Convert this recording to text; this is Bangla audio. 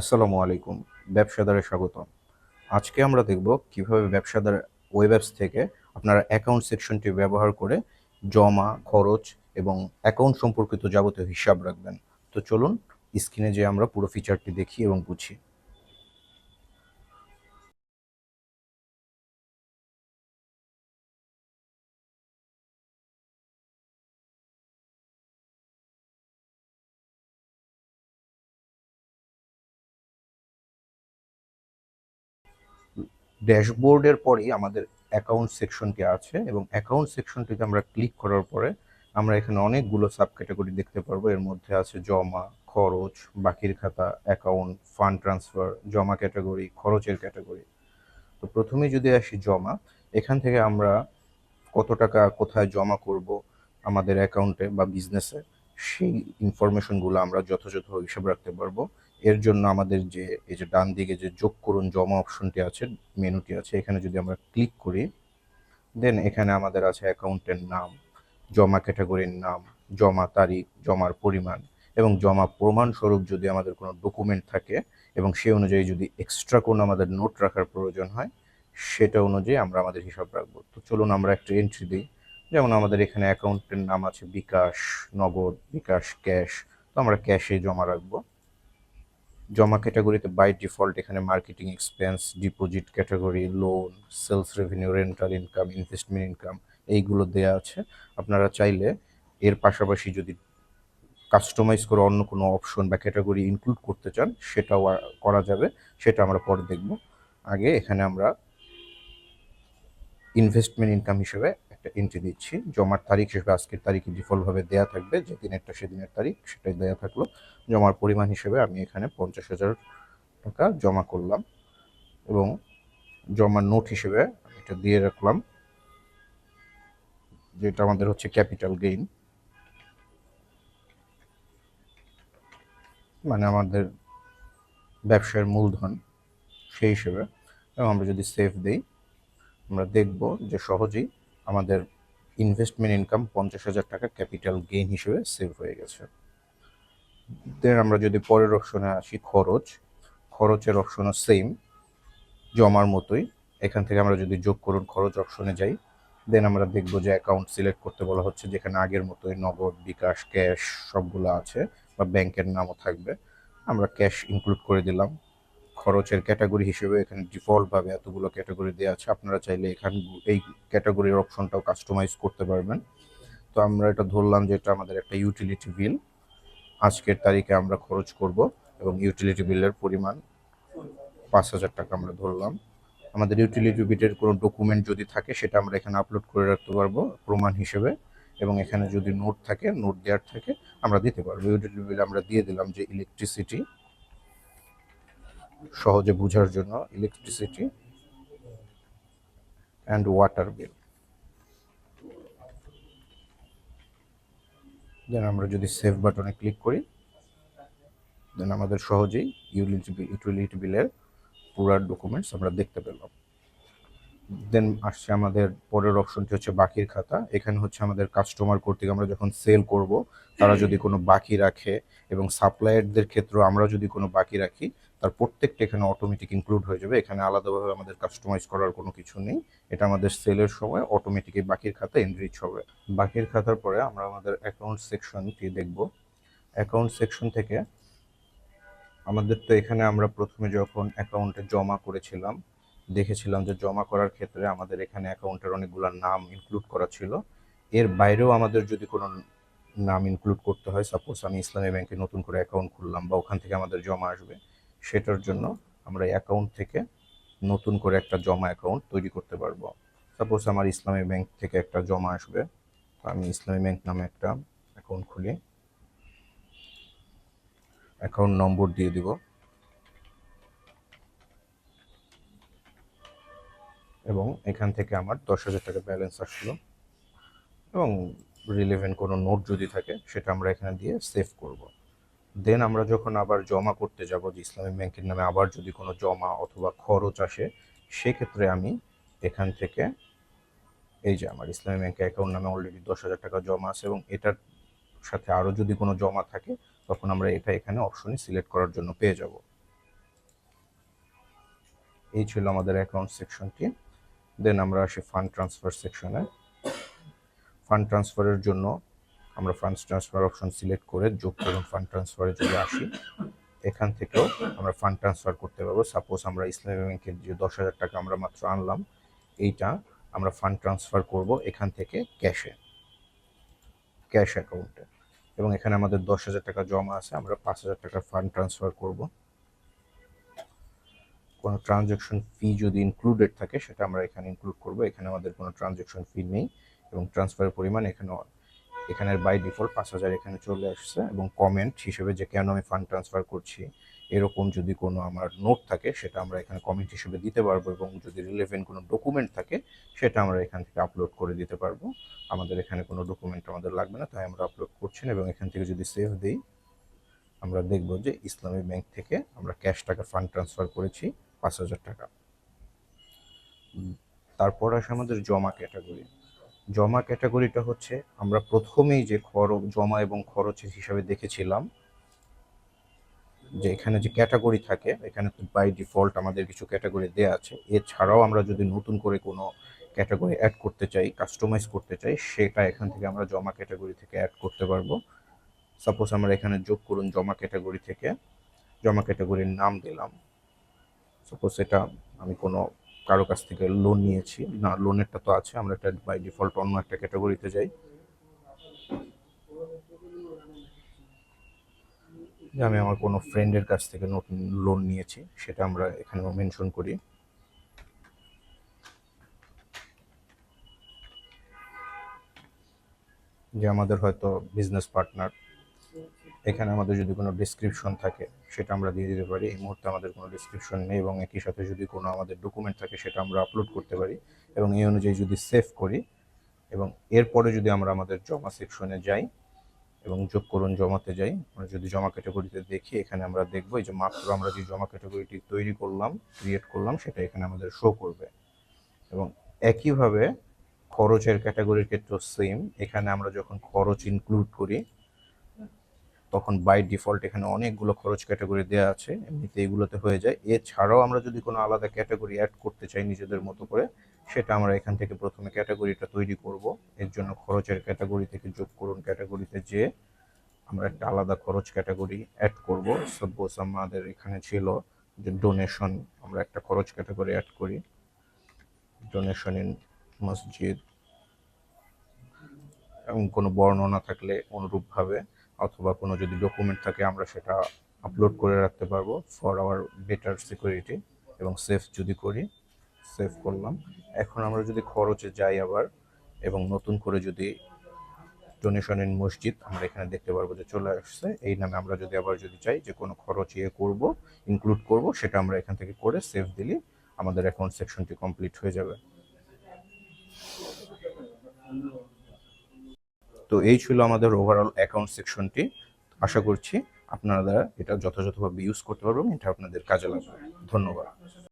আসসালামু আলাইকুম, ব্যবসাদারে স্বাগতম। আজকে আমরা দেখব কীভাবে ব্যবসাদার ওয়েব অ্যাপস থেকে আপনারা অ্যাকাউন্ট সেকশনটি ব্যবহার করে জমা, খরচ এবং অ্যাকাউন্ট সম্পর্কিত যাবতীয় হিসাব রাখবেন। তো চলুন স্ক্রিনে যে আমরা পুরো ফিচারটি দেখি এবং বুঝি। ড্যাশবোর্ডের পরেই আমাদের অ্যাকাউন্ট সেকশনটি আছে এবং অ্যাকাউন্ট সেকশনটিতে আমরা ক্লিক করার পরে আমরা এখানে অনেকগুলো সাব ক্যাটাগরি দেখতে পারব। এর মধ্যে আছে জমা, খরচ, বাকির খাতা, অ্যাকাউন্ট, ফান্ড ট্রান্সফার, জমা ক্যাটাগরি, খরচের ক্যাটাগরি। তো প্রথমে যদি আসি জমা, এখান থেকে আমরা কত টাকা কোথায় জমা করব আমাদের অ্যাকাউন্টে বা বিজনেসে, সেই ইনফরমেশনগুলো আমরা যথাযথ হিসাব রাখতে পারব। এর জন্য আমাদের যে, এই যে ডান দিকে যে যোগ করুন জমা অপশনটি আছে, মেনুটি আছে, এখানে যদি আমরা ক্লিক করি, দেন এখানে আমাদের আছে অ্যাকাউন্টের নাম, জমা ক্যাটাগরির নাম, জমা তারিখ, জমার পরিমাণ এবং জমা প্রমাণস্বরূপ যদি আমাদের কোনো ডকুমেন্ট থাকে এবং সেই অনুযায়ী যদি এক্সট্রা কোনো আমাদের নোট রাখার প্রয়োজন হয়, সেটা অনুযায়ী আমরা আমাদের হিসাব রাখব। তো চলুন আমরা একটা এন্ট্রি দিই। যেমন আমাদের এখানে অ্যাকাউন্টের নাম আছে বিকাশ, নগদ, বিকাশ, ক্যাশ, তো আমরা ক্যাশে জমা রাখব। জমা ক্যাটাগরিতে বাই ডিফল্ট এখানে marketing expense deposit category loan sales revenue rental income investment income এইগুলো দেয়া আছে। আপনারা চাইলে এর পাশাপাশি যদি কাস্টমাইজ করে অন্য কোনো অপশন বা ক্যাটাগরি ইনক্লুড করতে চান, সেটাও করা যাবে। সেটা আমরা পরে দেখব। আগে এখানে আমরা ইনভেস্টমেন্ট ইনকাম হিসেবে একটা এন্ট্রি দিচ্ছি জমার তারিখ হিসেবে আজকের তারিখ ডিফল্টভাবে দেয়া থাকবে। যে দিনেরটা সেদিনের তারিখ সেটাই দেয়া থাকল। জমার পরিমাণ হিসেবে আমি এখানে পঞ্চাশ হাজার টাকা জমা করলাম এবং জমার নোট হিসেবে এটা দিয়ে রাখলাম, যেটা আমাদের হচ্ছে ক্যাপিটাল গেইন মানে আমাদের ব্যবসার মূলধন সেই হিসেবে। এবং আমরা যদি সেভ দেই, আমরা দেখব যে সহজেই আমাদের ইনভেস্টমেন্ট ইনকাম পঞ্চাশ হাজার টাকা ক্যাপিটাল গেইন হিসেবে সেভ হয়ে গেছে। দেন আমরা যদি পরের অপশনে আসি, খরচ। খরচের অপশনও সেম জমার মতোই। এখান থেকে আমরা যদি যোগ করুন খরচ অপশনে যাই দেন আমরা দেখব যে অ্যাকাউন্ট সিলেক্ট করতে বলা হচ্ছে, যেখানে আগের মতোই নগদ, বিকাশ ক্যাশ সবগুলো আছে, বা ব্যাংকের নামও থাকবে। আমরা ক্যাশ ইনক্লুড করে দিলাম। খরচের ক্যাটাগরি হিসেবে এখানে ডিফল্টভাবে এতগুলো ক্যাটাগরি দেওয়া আছে। আপনারা চাইলে এখান, এই ক্যাটাগরির অপশনটাও কাস্টমাইজ করতে পারবেন। তো আমরা এটা ধরলাম যে এটা আমাদের একটা ইউটিলিটি বিল আজকের তারিখে আমরা খরচ করব এবং ইউটিলিটি বিলের পরিমাণ পাঁচ হাজার টাকা আমরা ধরলাম। আমাদের ইউটিলিটি বিলের কোনো ডকুমেন্ট যদি থাকে, সেটা আমরা এখানে আপলোড করে রাখতে পারব প্রমাণ হিসেবে। এবং এখানে যদি নোট থাকে নোট দেওয়ার থাকে, আমরা দিতে পারব। ইউটিলিটি বিল আমরা দিয়ে দিলাম যে ইলেকট্রিসিটি সহজে বোঝার জন্য electricity and water bill then আমরা যদি সেভ বাটনে ক্লিক করি দেন আমাদের সহজেই ইউটিলিটি বিলের পুরার ডকুমেন্টস আমরা দেখতে পেলাম। দেন আসছে আমাদের পরের অপশনটি হচ্ছে বাকির খাতা। এখানে হচ্ছে আমাদের কাস্টমার কর্তৃক আমরা যখন সেল করব তারা যদি কোনো বাকি রাখে এবং সাপ্লায়ারদের ক্ষেত্রে আমরা যদি কোনো বাকি রাখি তার প্রত্যেকটা এখানে অটোমেটিক ইনক্লুড হয়ে যাবে। এখানে আলাদাভাবে আমাদের কাস্টমাইজ করার কোনো কিছু নেই। এটা আমাদের সেলের সময় অটোমেটিকই বাকির খাতা এনরিচ হবে। বাকির খাতার পরে আমরা আমাদের অ্যাকাউন্ট সেকশনটি দেখব। অ্যাকাউন্ট সেকশন থেকে আমাদের তো এখানে আমরা প্রথমে যখন অ্যাকাউন্টে জমা করেছিলাম দেখেছিলাম যে জমা করার ক্ষেত্রে আমাদের এখানে অ্যাকাউন্টের অনেকগুলো নাম ইনক্লুড করা ছিল। এর বাইরেও আমাদের যদি কোনো নাম ইনক্লুড করতে হয় সাপোজ আমি ইসলামী ব্যাংকে নতুন করে অ্যাকাউন্ট খুললাম বা ওখান থেকে আমাদের জমা আসবে, সেটার জন্য আমরা অ্যাকাউন্ট থেকে নতুন করে একটা জমা অ্যাকাউন্ট তৈরি করতে পারব। সাপোজ আমার ইসলামী ব্যাংক থেকে একটা জমা আসবে, তো আমি ইসলামী ব্যাংক নামে একটা অ্যাকাউন্ট খুলি। অ্যাকাউন্ট নম্বর দিয়ে দিব। এবং এখান থেকে আমার দশ হাজার টাকা ব্যালেন্স আসলো। এবং রিলেভেন্ট কোনো নোট যদি থাকে, সেটা আমরা এখানে দিয়ে সেভ করব। দেন আমরা যখন আবার জমা করতে যাব, যে ইসলামী ব্যাংকের নামে আবার যদি কোনো জমা অথবা খরচ আসে, সেক্ষেত্রে আমি এখান থেকে এই যে আমার ইসলামী ব্যাংকে অ্যাকাউন্ট নামে অলরেডি দশ হাজার টাকা জমা আছে এবং এটার সাথে আরও যদি কোনো জমা থাকে, তখন আমরা এটা এখানে অপশনে সিলেক্ট করার জন্য পেয়ে যাব। এই ছিল আমাদের অ্যাকাউন্ট সেকশনটি দেন আমরা আসি ফান্ড ট্রান্সফার সেকশনে ফান্ড ট্রান্সফারের জন্য আমরা ফান্ড ট্রান্সফার অপশন সিলেক্ট করে যোগ করুন ফান্ড ট্রান্সফারে যদি আসি, এখান থেকেও আমরা ফান্ড ট্রান্সফার করতে পারব। সাপোজ আমরা ইসলামী ব্যাংকের যে দশ হাজার টাকা আমরা মাত্র আনলাম, এইটা আমরা ফান্ড ট্রান্সফার করব এখান থেকে ক্যাশে ক্যাশ অ্যাকাউন্টে এবং এখানে আমাদের দশ হাজার টাকা জমা আছে, আমরা পাঁচ হাজার টাকা ফান্ড ট্রান্সফার করব। কোনো ট্রানজ্যাকশন ফি যদি ইনক্লুডেড থাকে, সেটা আমরা এখানে ইনক্লুড করব। এখানে আমাদের কোনো ট্রানজ্যাকশন ফি নেই এবং ট্রান্সফারের পরিমাণ এখানে এখানের বাই ডিফল্ট পাঁচ হাজার এখানে চলে আসছে এবং কমেন্ট হিসেবে যে কেন আমি ফান্ড ট্রান্সফার করছি, এরকম যদি কোনো আমার নোট থাকে, সেটা আমরা এখানে কমেন্ট হিসেবে দিতে পারব এবং যদি রিলেভেন্ট কোনো ডকুমেন্ট থাকে, সেটা আমরা এখান থেকে আপলোড করে দিতে পারব। আমাদের এখানে কোনো ডকুমেন্ট আমাদের লাগবে না, তাই আমরা আপলোড করছি না এবং এখান থেকে যদি সেভ দিই, আমরা দেখব যে ইসলামী ব্যাংক থেকে আমরা ক্যাশ টাকা ফান্ড ট্রান্সফার করেছি। পাঁচ হাজার টাকা। তারপর আসে আমাদের জমা ক্যাটাগরি। জমা ক্যাটাগরিটা হচ্ছে আমরা প্রথমেই যে খরচ জমা এবং খরচের হিসাবে দেখেছিলাম যে এখানে যে ক্যাটাগরি থাকে, এখানে তো বাই ডিফল্ট আমাদের কিছু ক্যাটাগরি দেওয়া আছে। এছাড়াও আমরা যদি নতুন করে কোনো ক্যাটাগরি অ্যাড করতে চাই কাস্টমাইজ করতে চাই, সেটা এখান থেকে আমরা জমা ক্যাটাগরি থেকে অ্যাড করতে পারব। সাপোজ আমরা এখানে যোগ করুন জমা ক্যাটাগরি থেকে, জমা ক্যাটাগরির নাম দিলাম। সাপোজ এটা আমি কোনো কারও কাছ থেকে লোন নিয়েছি, না লোনেরটা তো আছে, আমরা এটা বাই ডিফল্ট অন্য একটা ক্যাটাগরিতে যাই। যে আমি আমার কোনো ফ্রেন্ডের কাছ থেকে নতুন লোন নিয়েছি, সেটা আমরা এখানে মেনশন করি। যে আমাদের হয়তো বিজনেস পার্টনার এখানে আমাদের যদি কোনো ডিসক্রিপশন থাকে, সেটা আমরা দিয়ে দিতে পারি। এই মুহূর্তে আমাদের কোনো ডিসক্রিপশন নেই এবং একই সাথে যদি কোনো আমাদের ডকুমেন্ট থাকে, সেটা আমরা আপলোড করতে পারি এবং এই অনুযায়ী যদি সেভ করি এবং এরপরে যদি আমরা আমাদের জমা সেকশনে যাই এবং যোগ করুন জমাতে যাই, আমরা যদি জমা ক্যাটাগরিতে দেখি, এখানে আমরা দেখব এই যে মাত্র আমরা যে জমা ক্যাটাগরিটি তৈরি করলাম ক্রিয়েট করলাম, সেটা এখানে আমাদের শো করবে। এবং একইভাবে খরচের ক্যাটাগরির ক্ষেত্রেও সেম এখানে আমরা যখন খরচ ইনক্লুড করি তখন বাই ডিফল্ট এখানে অনেকগুলো খরচ ক্যাটাগরি দেওয়া আছে, এমনিতে এগুলোতে হয়ে যায়। এছাড়াও আমরা যদি কোনো আলাদা ক্যাটাগরি অ্যাড করতে চাই নিজেদের মতো করে, সেটা আমরা এখান থেকে প্রথমে ক্যাটাগরিটা তৈরি করব। এর জন্য খরচের ক্যাটাগরি থেকে যোগ করুন ক্যাটাগরিতে যে আমরা একটা আলাদা খরচ ক্যাটাগরি অ্যাড করব। সাপোজ আমাদের এখানে ছিল যে ডোনেশন আমরা একটা খরচ ক্যাটাগরি অ্যাড করি। ডোনেশন ইন মসজিদ, এবং কোনো বর্ণনা থাকলে অনুরূপভাবে। অথবা কোনো যদি ডকুমেন্ট থাকে, আমরা সেটা আপলোড করে রাখতে পারব ফর আওয়ার বেটার সিকিউরিটি এবং সেভ যদি করি সেভ করলাম। এখন আমরা যদি খরচে যাই আবার এবং নতুন করে যদি ডোনেশন ইন মসজিদ, আমরা এখানে দেখতে পারব যে চলে আসছে। এই নামে আমরা যদি আবার যদি চাই যে কোনো খরচ ইয়ে করব ইনক্লুড করব, সেটা আমরা এখান থেকে করে সেভ দিলে আমাদের অ্যাকাউন্ট সেকশনটি কমপ্লিট হয়ে যাবে। তো এই ছিল আমাদের ওভারঅল অ্যাকাউন্ট সেকশনটি আশা করছি আপনারা এটা যথাযথভাবে ইউজ করতে পারবেন, এটা আপনাদের কাজে লাগবে। ধন্যবাদ।